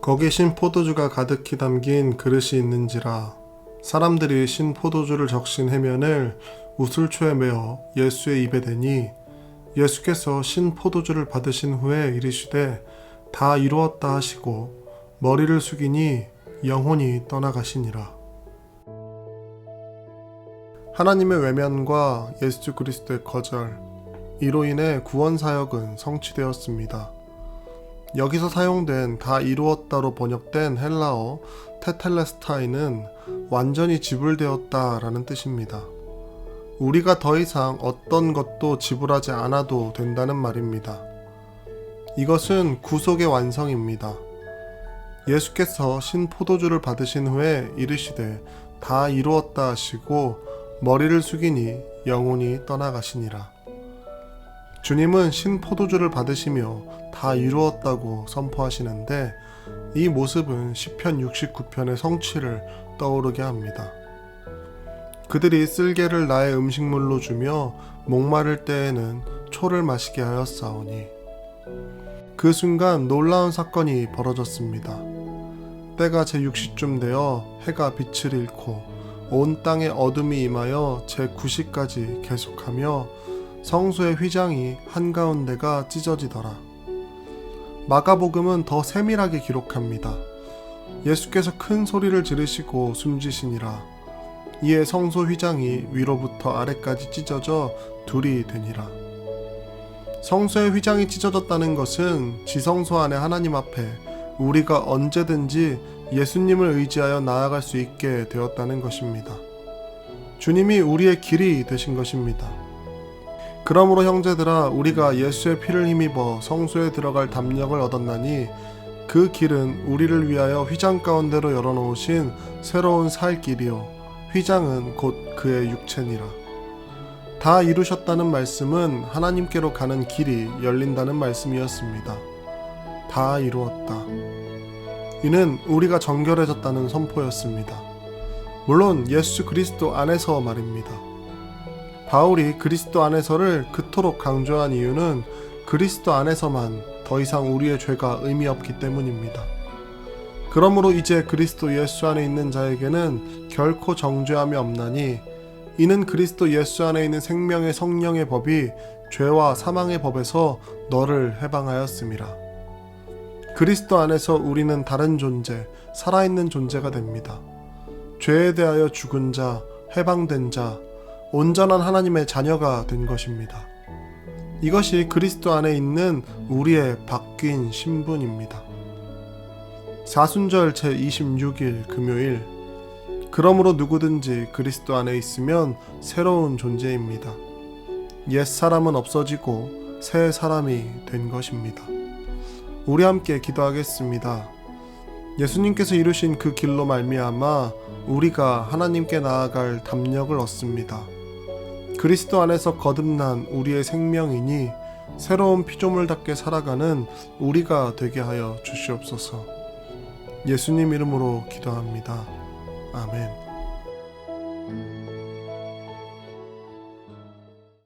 거기 신 포도주가 가득히 담긴 그릇이 있는지라 사람들이 신 포도주를 적신 해면을 우슬초에 메어 예수의 입에 대니 예수께서 신 포도주를 받으신 후에 이르시되 다 이루었다 하시고 머리를 숙이니 영혼이 떠나가시니라. 하나님의 외면과 예수 그리스도의 거절, 이로 인해 구원 사역은 성취되었습니다. 여기서 사용된 다 이루었다로 번역된 헬라어 테텔레스타이는 완전히 지불되었다 라는 뜻입니다. 우리가 더 이상 어떤 것도 지불하지 않아도 된다는 말입니다. 이것은 구속의 완성입니다. 예수께서 신 포도주를 받으신 후에 이르시되 다 이루었다 하시고 머리를 숙이니 영혼이 떠나가시니라. 주님은 신 포도주를 받으시며 다 이루었다고 선포하시는데 이 모습은 시편 69편의 성취를 떠오르게 합니다. 그들이 쓸개를 나의 음식물로 주며 목마를 때에는 초를 마시게 하였사오니 그 순간 놀라운 사건이 벌어졌습니다. 때가 제 60쯤 되어 해가 빛을 잃고 온 땅에 어둠이 임하여 제 9시까지 계속하며 성소의 휘장이 한가운데가 찢어지더라. 마가복음은 더 세밀하게 기록합니다. 예수께서 큰 소리를 지르시고 숨지시니라. 이에 성소 휘장이 위로부터 아래까지 찢어져 둘이 되니라. 성소의 휘장이 찢어졌다는 것은 지성소 안에 하나님 앞에 우리가 언제든지 예수님을 의지하여 나아갈 수 있게 되었다는 것입니다. 주님이 우리의 길이 되신 것입니다. 그러므로 형제들아 우리가 예수의 피를 힘입어 성소에 들어갈 담력을 얻었나니 그 길은 우리를 위하여 휘장 가운데로 열어놓으신 새로운 살 길이요. 휘장은 곧 그의 육체니라. 다 이루셨다는 말씀은 하나님께로 가는 길이 열린다는 말씀이었습니다. 다 이루었다. 이는 우리가 정결해졌다는 선포였습니다. 물론 예수 그리스도 안에서 말입니다 바울이 그리스도 안에서를 그토록 강조한 이유는 그리스도 안에서만 더 이상 우리의 죄가 의미 없기 때문입니다. 그러므로 이제 그리스도 예수 안에 있는 자에게는 결코 정죄함이 없나니 이는 그리스도 예수 안에 있는 생명의 성령의 법이 죄와 사망의 법에서 너를 해방하였음이라. 그리스도 안에서 우리는 다른 존재, 살아있는 존재가 됩니다. 죄에 대하여 죽은 자, 해방된 자, 온전한 하나님의 자녀가 된 것입니다. 이것이 그리스도 안에 있는 우리의 바뀐 신분입니다. 사순절 제 26일 금요일 그러므로 누구든지 그리스도 안에 있으면 새로운 존재입니다. 옛 사람은 없어지고 새 사람이 된 것입니다. 우리 함께 기도하겠습니다. 예수님께서 이루신 그 길로 말미암아 우리가 하나님께 나아갈 담력을 얻습니다. 그리스도 안에서 거듭난 우리의 생명이니 새로운 피조물답게 살아가는 우리가 되게 하여 주시옵소서. 예수님 이름으로 기도합니다. 아멘.